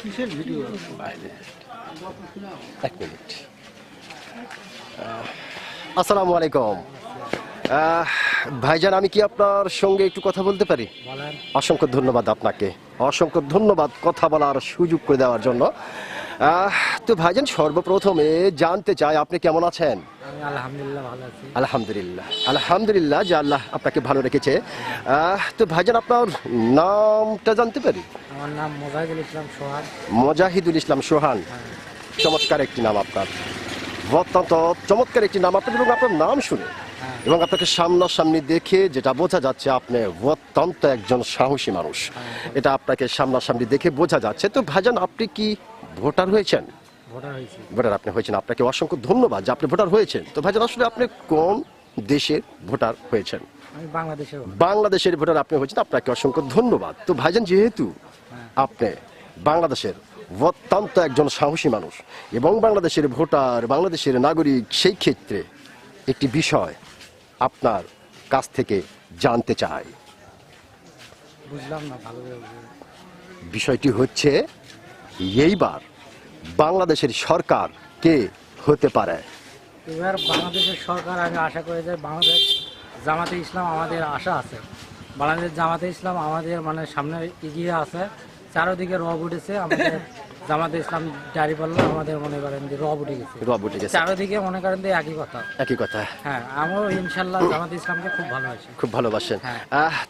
কিসের ভিডিও? এক মিনিট। আসসালামু আলাইকুম। ভাইজান আমি কি আপনার সঙ্গে একটু কথা বলতে পারি? অসংখ্য ধন্যবাদ আপনাকে। অসংখ্য ধন্যবাদ কথা বলার সুযোগ করে দেওয়ার জন্য। তো ভাইজান সর্বপ্রথমে জানতে চাই আপনি কেমন আছেন? আলহামদুলিল্লাহ ভালো আছি। আলহামদুলিল্লাহ আলহামদুলিল্লাহ যে আল্লাহ আপনাকে ভালো রেখেছে। তো ভাইজান আপনার নামটা জানতে পারি? আমার নাম মোজাহিদুল ইসলাম সোহাগ মজাহিদুল ইসলাম সোহান। চমৎকার একটি নাম আপনার। অত্যন্ত চমৎকার একটি নাম আপনার এবং আপনার নাম শুনে হ্যাঁ। এবং আপনাকে সামনাসামনি দেখে যেটা বোঝা যাচ্ছে আপনি অত্যন্ত একজন সাহসী মানুষ। এটা আপনাকে সামনাসামনি দেখে বোঝা যাচ্ছে। তো ভাইজান আপনি কি ভোটার হয়েছেন? ভোটার আপনি হয়েছেন। আপনাকে অসংখ্য ধন্যবাদ যে আপনি ভোটার হয়েছেন। তো ভাইজান আসলে আপনি কোন দেশের ভোটার হয়েছেন? বাংলাদেশের ভোটার। আপনি হয়েছেন আপনাকে অসংখ্য ধন্যবাদ। তো ভাইজান যেহেতু আপনি বাংলাদেশের অত্যন্ত একজন সাহসী মানুষ এবং বাংলাদেশের ভোটার বাংলাদেশের নাগরিক সেই ক্ষেত্রে একটি বিষয় আপনার কাছ থেকে জানতে চাই। বুঝলাম না ভালো বিষয়টি হচ্ছে এইবার বাংলাদেশের সরকার কে হতে পারে? এবার বাংলাদেশের সরকার, আমি আশা করি যে বাংলাদেশ জামাতে ইসলাম আমাদের আশা আছে। বাংলাদেশ জামাতে ইসলাম আমাদের মানে সামনে এগিয়ে আছে। চারোদিকে রব উঠেছে, আমাদের জামাতে ইসলাম আমাদের মনে করেন যে রব উঠে গেছে। রব উঠে গেছে। চারোদিকে মনে করেন যে একই কথা। একই কথা। হ্যাঁ আমিও ইনশাল্লাহ জামাতে ইসলামকে খুব ভালোবাসি। খুব ভালোবাসেন। হ্যাঁ।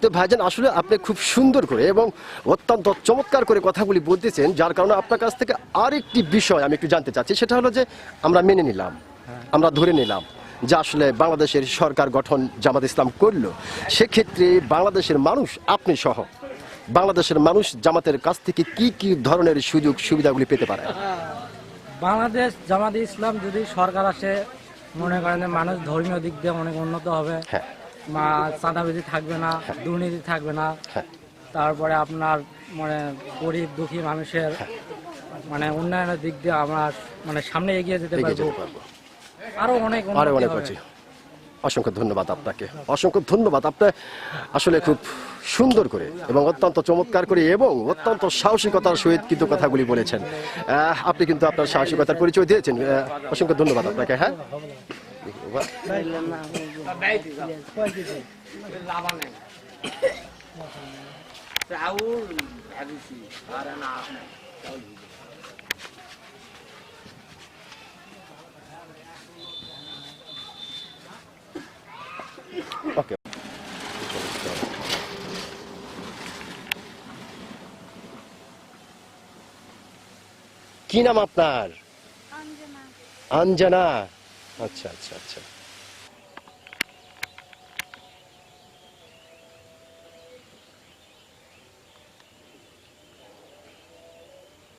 তো ভাইজান আসলে আপনি খুব সুন্দর করে এবং অত্যন্ত চমৎকার করে কথাগুলি বলতেছেন যার কারণে আপনার কাছ থেকে আরেকটি বিষয় আমি একটু জানতে চাচ্ছি সেটা হলো যে আমরা মেনে নিলাম হ্যাঁ। আমরা ধরে নিলাম যে আসলে বাংলাদেশের সরকার গঠন জামাত ইসলাম করল। সেক্ষেত্রে বাংলাদেশের মানুষ আপনি সহ বাংলাদেশের মানুষ জামাতের কাছ থেকে কি কি ধরনের সুযোগ সুবিধাগুলি পেতে পারে? বাংলাদেশ জামাতে ইসলাম যদি সরকার আসে মনে করেন যে মানুষ ধর্মীয় দিক দিয়ে অনেক উন্নত হবে হ্যাঁ। মা চাঁদাবাজি থাকবে না দুর্নীতি থাকবে না হ্যাঁ। তারপরে আপনার মানে গরিব দুঃখী মানুষের মানে উন্নয়নের দিক দিয়ে আমরা মানে সামনে এগিয়ে যেতে পারব। আরও অনেক আরও অনেক আছে অসংখ্য ধন্যবাদ আপনাকে। অসংখ্য ধন্যবাদ। আপনি আসলে খুব সুন্দর করে এবং অত্যন্ত চমৎকার করে এবং অত্যন্ত সাহসিকতার সহিত কিন্তু কথাগুলি বলেছেন। আপনি কিন্তু আপনার সাহসিকতার পরিচয় দিয়েছেন। অসংখ্য ধন্যবাদ আপনাকে হ্যাঁ? কি নাম আপনার? আঞ্জনা আচ্ছা আচ্ছা আচ্ছা।